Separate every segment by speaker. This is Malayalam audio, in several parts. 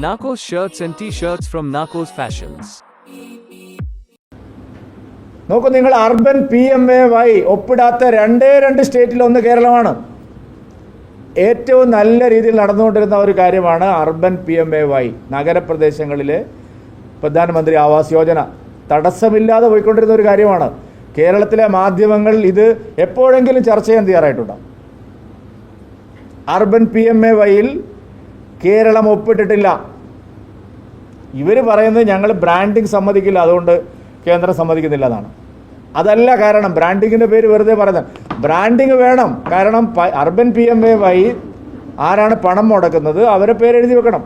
Speaker 1: Narcos shirts and t-shirts from Narcos Fashions.
Speaker 2: നോക്കൂ നിങ്ങൾ urban P M A Y ഒപ്പിടാത്ത രണ്ടേ രണ്ട് സ്റ്റേറ്റിലൊന്ന് കേരളമാണ്. ഏറ്റവും നല്ല രീതിയിൽ നടന്നുകൊണ്ടിരുന്ന ഒരു കാര്യമാണ് urban P M A Y നഗരപ്രദേശങ്ങളിലെ പ്രധാനമന്ത്രി ആവാസ് യോജന. തടസ്സമില്ലാതെ പോയിക്കൊണ്ടിരുന്ന ഒരു കാര്യമാണ്. കേരളത്തിലെ മാധ്യമങ്ങൾ ഇത് എപ്പോഴെങ്കിലും ചർച്ച ചെയ്യാൻ തയ്യാറായിട്ടുണ്ടാവും അർബൻ പി എം എ വൈയിൽ കേരളം ഒപ്പിട്ടിട്ടില്ല. ഇവർ പറയുന്നത് ഞങ്ങൾ ബ്രാൻഡിങ് സമ്മതിക്കില്ല അതുകൊണ്ട് കേന്ദ്രം സമ്മതിക്കുന്നില്ല എന്നാണ്. അതല്ല കാരണം ബ്രാൻഡിങ്ങിന്റെ പേര് വെറുതെ പറയുന്നത്. ബ്രാൻഡിങ് വേണം. കാരണം urban P M A Y ആരാണ് പണം മുടക്കുന്നത് അവരെ പേരെഴുതി വെക്കണം.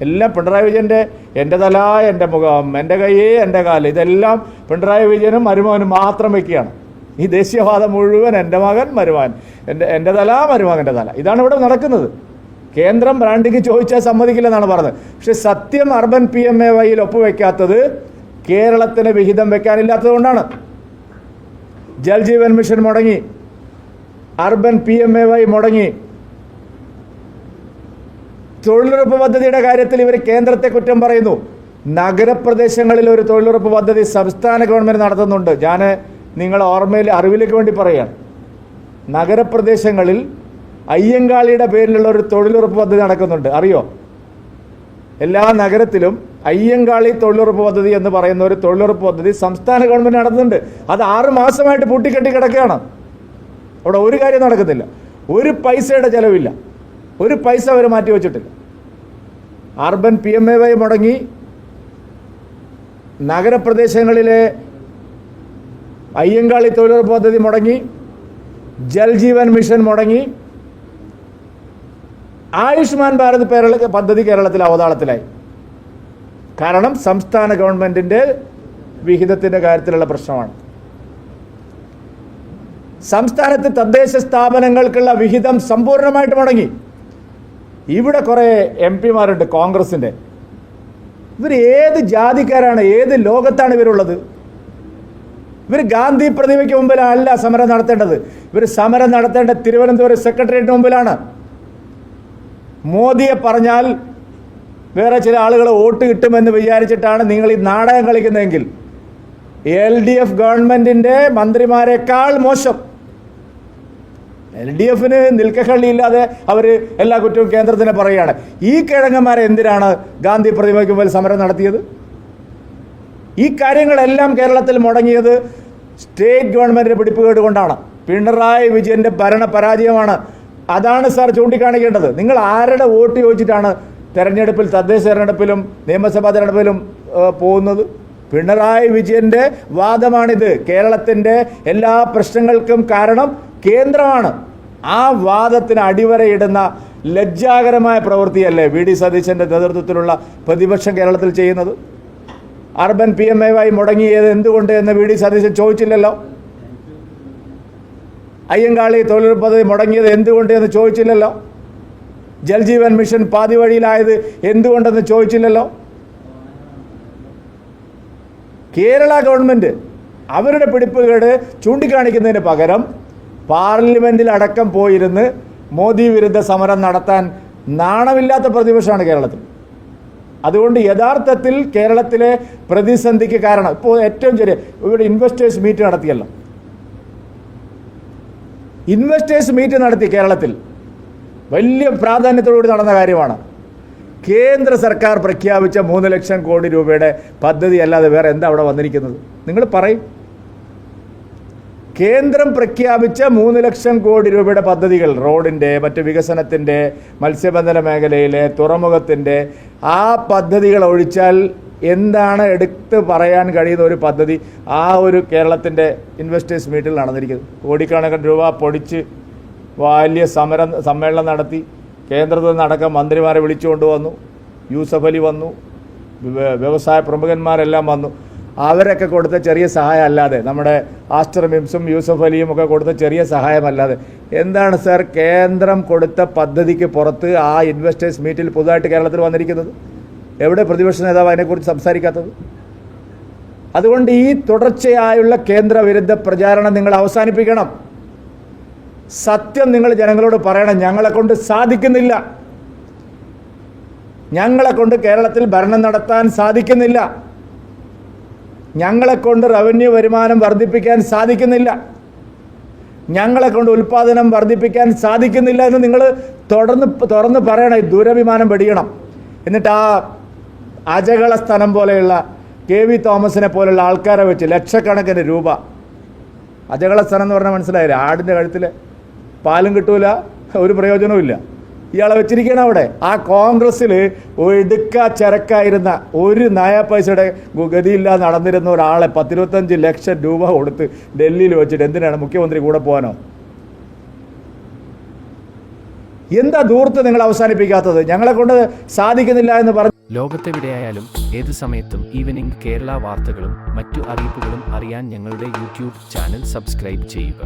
Speaker 2: എല്ലാം പിണറായി വിജയന്റെ എന്റെ തല എന്റെ മുഖം എന്റെ കൈ എന്റെ കാൽ ഇതെല്ലാം പിണറായി വിജയനും മരുമകനും മാത്രം വെക്കുകയാണ്. ഈ ദേശീയവാദം മുഴുവൻ എന്റെ മകൻ മരുമകൻ എന്റെ എന്റെ തല മരുമകന്റെ തല. ഇതാണ് ഇവിടെ നടക്കുന്നത്. കേന്ദ്രം ബ്രാൻഡിക്ക് ചോദിച്ചാൽ സമ്മതിക്കില്ലെന്നാണ് പറഞ്ഞത്. പക്ഷെ സത്യം അർബൻ പി എം എ വൈയിൽ ഒപ്പുവെക്കാത്തത് കേരളത്തിന് വിഹിതം വെക്കാനില്ലാത്തത് കൊണ്ടാണ് ജൽജീവൻ മിഷൻ മുടങ്ങി. Urban P M A Y മുടങ്ങി. തൊഴിലുറപ്പ് പദ്ധതിയുടെ കാര്യത്തിൽ ഇവർ കേന്ദ്രത്തെ കുറ്റം പറയുന്നു. നഗരപ്രദേശങ്ങളിൽ ഒരു തൊഴിലുറപ്പ് പദ്ധതി സംസ്ഥാന ഗവൺമെന്റ് നടത്തുന്നുണ്ട്. ഞാൻ നിങ്ങളെ ഓർമ്മയിൽ അറിവിലേക്ക് വേണ്ടി പറയുകയാണ്. നഗരപ്രദേശങ്ങളിൽ അയ്യങ്കാളിയുടെ പേരിലുള്ള ഒരു തൊഴിലുറപ്പ് പദ്ധതി നടക്കുന്നുണ്ട്. അറിയോ? എല്ലാ നഗരത്തിലും അയ്യങ്കാളി തൊഴിലുറപ്പ് പദ്ധതി എന്ന് പറയുന്ന ഒരു തൊഴിലുറപ്പ് പദ്ധതി സംസ്ഥാന ഗവൺമെന്റ് നടത്തുന്നുണ്ട്. അത് ആറ് മാസമായിട്ട് പൂട്ടിക്കെട്ടി കിടക്കുകയാണ്. അവിടെ ഒരു കാര്യം നടക്കുന്നില്ല ഒരു പൈസയുടെ ചെലവില്ല. ഒരു പൈസ അവർ മാറ്റി വെച്ചിട്ടില്ല. Urban P M A Y മുടങ്ങി. നഗരപ്രദേശങ്ങളിലെ അയ്യങ്കാളി തൊഴിലുറപ്പ് പദ്ധതി മുടങ്ങി. ജൽജീവൻ മിഷൻ മുടങ്ങി. ആയുഷ്മാൻ ഭാരത് പദ്ധതി കേരളത്തിൽ അവതാളത്തിലായി. കാരണം സംസ്ഥാന ഗവൺമെന്റിന്റെ വിഹിതത്തിന്റെ കാര്യത്തിലുള്ള പ്രശ്നമാണ്. സംസ്ഥാനത്ത് തദ്ദേശ സ്ഥാപനങ്ങൾക്കുള്ള വിഹിതം സമ്പൂർണമായിട്ട് മുടങ്ങി. ഇവിടെ കുറേ എം പിമാരുണ്ട് കോൺഗ്രസിന്റെ. ഇവർ ഏത് ജാതിക്കാരാണ് ഏത് ലോകത്താണ് ഇവരുള്ളത്? ഇവർ ഗാന്ധി പ്രതിമയ്ക്ക് മുമ്പിലല്ല സമരം നടത്തേണ്ടത്. ഇവർ സമരം നടത്തേണ്ട തിരുവനന്തപുരം സെക്രട്ടേറിയറ്റിന് മുമ്പിലാണ്. മോദിയെ പറഞ്ഞാൽ വേറെ ചില ആളുകൾ വോട്ട് കിട്ടുമെന്ന് വിചാരിച്ചിട്ടാണ് നിങ്ങൾ ഈ നാടകം കളിക്കുന്നതെങ്കിൽ. എൽ ഡി എഫ് ഗവൺമെന്റിന്റെ മന്ത്രിമാരെക്കാൾ മോശം. എൽ ഡി എഫിന് നിൽക്കക്കള്ളിയില്ലാതെ അവർ എല്ലാ കുറ്റവും കേന്ദ്രത്തിന് പറയുകയാണ്. ഈ കിഴങ്ങന്മാരെ എന്തിനാണ് ഗാന്ധി പ്രതിമയ്ക്ക് മുമ്പിൽ സമരം നടത്തിയത്? ഈ കാര്യങ്ങളെല്ലാം കേരളത്തിൽ മുടങ്ങിയത് സ്റ്റേറ്റ് ഗവൺമെന്റിന്റെ പിടിപ്പുകേട് കൊണ്ടാണ്. പിണറായി വിജയന്റെ ഭരണ പരാജയമാണ് അതാണ് സാർ ചൂണ്ടിക്കാണിക്കേണ്ടത്. നിങ്ങൾ ആരുടെ വോട്ട് ചോദിച്ചിട്ടാണ് തെരഞ്ഞെടുപ്പിൽ തദ്ദേശ തെരഞ്ഞെടുപ്പിലും നിയമസഭാ തെരഞ്ഞെടുപ്പിലും പോകുന്നത്? പിണറായി വിജയന്റെ വാദമാണിത്. കേരളത്തിന്റെ എല്ലാ പ്രശ്നങ്ങൾക്കും കാരണം കേന്ദ്രമാണ്. ആ വാദത്തിന് അടിവരയിടുന്ന ലജ്ജാകരമായ പ്രവൃത്തിയല്ലേ വി ഡി സതീശന്റെ നേതൃത്വത്തിലുള്ള പ്രതിപക്ഷം കേരളത്തിൽ ചെയ്യുന്നത്? Urban P M A Y മുടങ്ങിയത് എന്തുകൊണ്ട് എന്ന് വി ഡി സതീശൻ ചോദിച്ചില്ലല്ലോ. അയ്യങ്കാളി തൊഴിലുറപ്പ് പദ്ധതി മുടങ്ങിയത് എന്തുകൊണ്ട് എന്ന് ചോദിച്ചില്ലല്ലോ? ജൽജീവൻ മിഷൻ പാതി വഴിയിലായത് എന്തുകൊണ്ടെന്ന് ചോദിച്ചില്ലല്ലോ? കേരള ഗവൺമെന്റ് അവരുടെ പിടിപ്പുകേട് ചൂണ്ടിക്കാണിക്കുന്നതിന് പകരം പാർലമെന്റിൽ അടക്കം പോയിരുന്ന് മോദി വിരുദ്ധ സമരം നടത്താൻ നാണമില്ലാത്ത പ്രതിപക്ഷമാണ് കേരളത്തിൽ. അതുകൊണ്ട് യഥാർത്ഥത്തിൽ കേരളത്തിലെ പ്രതിസന്ധിക്ക് കാരണം ഇപ്പോൾ ഏറ്റവും ചെറിയ ഇവിടെ ഇൻവെസ്റ്റേഴ്സ് മീറ്റ് നടത്തിയല്ലോ. ഇൻവെസ്റ്റേഴ്സ് മീറ്റ് നടത്തി കേരളത്തിൽ. വലിയ പ്രാധാന്യത്തോടുകൂടി നടന്ന കാര്യമാണ്. കേന്ദ്ര സർക്കാർ പ്രഖ്യാപിച്ച മൂന്ന് ലക്ഷം കോടി രൂപയുടെ പദ്ധതി അല്ലാതെ വേറെ എന്താ അവിടെ വന്നിരിക്കുന്നത്? നിങ്ങൾ പറയും. കേന്ദ്രം പ്രഖ്യാപിച്ച മൂന്ന് ലക്ഷം കോടി രൂപയുടെ പദ്ധതികൾ റോഡിന്റെ മറ്റ് വികസനത്തിന്റെ മത്സ്യബന്ധന മേഖലയിലെ തുറമുഖത്തിന്റെ ആ പദ്ധതികൾ ഒഴിച്ചാൽ എന്താണ് എടുത്ത് പറയാൻ കഴിയുന്ന ഒരു പദ്ധതി ആ ഒരു കേരളത്തിന്റെ ഇൻവെസ്റ്റേഴ്സ് മീറ്റിൽ നടന്നിരിക്കുന്നത്. കോടിക്കണക്കിന് രൂപ പൊടിച്ച് വലിയ സമരം സമ്മേളനം നടത്തി. കേന്ദ്രത്തിൽ നിന്നടക്കം മന്ത്രിമാരെ വിളിച്ചുകൊണ്ട് വന്നു. യൂസഫ് അലി വന്നു. വ്യവസായ പ്രമുഖന്മാരെല്ലാം വന്നു. അവരൊക്കെ കൊടുത്ത ചെറിയ സഹായം അല്ലാതെ നമ്മുടെ ആസ്റ്റർ മിംസും യൂസഫ് അലിയും ഒക്കെ കൊടുത്ത ചെറിയ സഹായമല്ലാതെ എന്താണ് സാർ കേന്ദ്രം കൊടുത്ത പദ്ധതിക്ക് പുറത്ത് ആ ഇൻവെസ്റ്റേഴ്സ് മീറ്റിൽ പുതുതായിട്ട് കേരളത്തിൽ വന്നിരിക്കുന്നത്? എവിടെ പ്രതിപക്ഷ നേതാവ് അതിനെക്കുറിച്ച് സംസാരിക്കാത്തത്? അതുകൊണ്ട് ഈ തുടർച്ചയായുള്ള കേന്ദ്രവിരുദ്ധ പ്രചാരണം നിങ്ങൾ അവസാനിപ്പിക്കണം. സത്യം നിങ്ങൾ ജനങ്ങളോട് പറയണം. ഞങ്ങളെ കൊണ്ട് സാധിക്കുന്നില്ല. ഞങ്ങളെ കൊണ്ട് കേരളത്തിൽ ഭരണം നടത്താൻ സാധിക്കുന്നില്ല. ഞങ്ങളെ കൊണ്ട് റവന്യൂ വരുമാനം വർദ്ധിപ്പിക്കാൻ സാധിക്കുന്നില്ല. ഞങ്ങളെ കൊണ്ട് ഉൽപ്പാദനം വർദ്ധിപ്പിക്കാൻ സാധിക്കുന്നില്ല എന്ന് നിങ്ങൾ തുടർന്ന് തുറന്ന് പറയണം. ദൂരഭിമാനം വെടിയണം. എന്നിട്ട് ആ അജകള സ്ഥലം പോലെയുള്ള കെ വി തോമസിനെ പോലെയുള്ള ആൾക്കാരെ വെച്ച് ലക്ഷക്കണക്കിന് രൂപ. അജകള സ്ഥലം എന്ന് പറഞ്ഞാൽ മനസ്സിലായില്ല? ആടിന്റെ കഴുത്തിൽ പാലും കിട്ടൂല ഒരു പ്രയോജനവും ഇല്ല. ഇയാളെ വെച്ചിരിക്കണം അവിടെ. ആ കോൺഗ്രസ്സിൽ എടുക്ക ചരക്കായിരുന്ന ഒരു നയ പൈസയുടെ ഗതിയില്ലാതെ നടന്നിരുന്ന ഒരാളെ പത്തിരുപത്തഞ്ച് ലക്ഷം രൂപ കൊടുത്ത് ഡൽഹിയിൽ വെച്ചിട്ട് എന്തിനാണ് മുഖ്യമന്ത്രി കൂടെ പോകാനോ? എന്താ ദൂർത്ത് നിങ്ങൾ അവസാനിപ്പിക്കാത്തത്? ഞങ്ങളെ കൊണ്ട് സാധിക്കുന്നില്ല എന്ന് പറഞ്ഞു
Speaker 3: ലോകത്തെവിടെയായാലും ഏത് സമയത്തും ഈവനിംഗ് കേരള വാർത്തകളും മറ്റു അറിയിപ്പുകളും അറിയാൻ ഞങ്ങളുടെ യൂട്യൂബ് ചാനൽ സബ്സ്ക്രൈബ് ചെയ്യുക.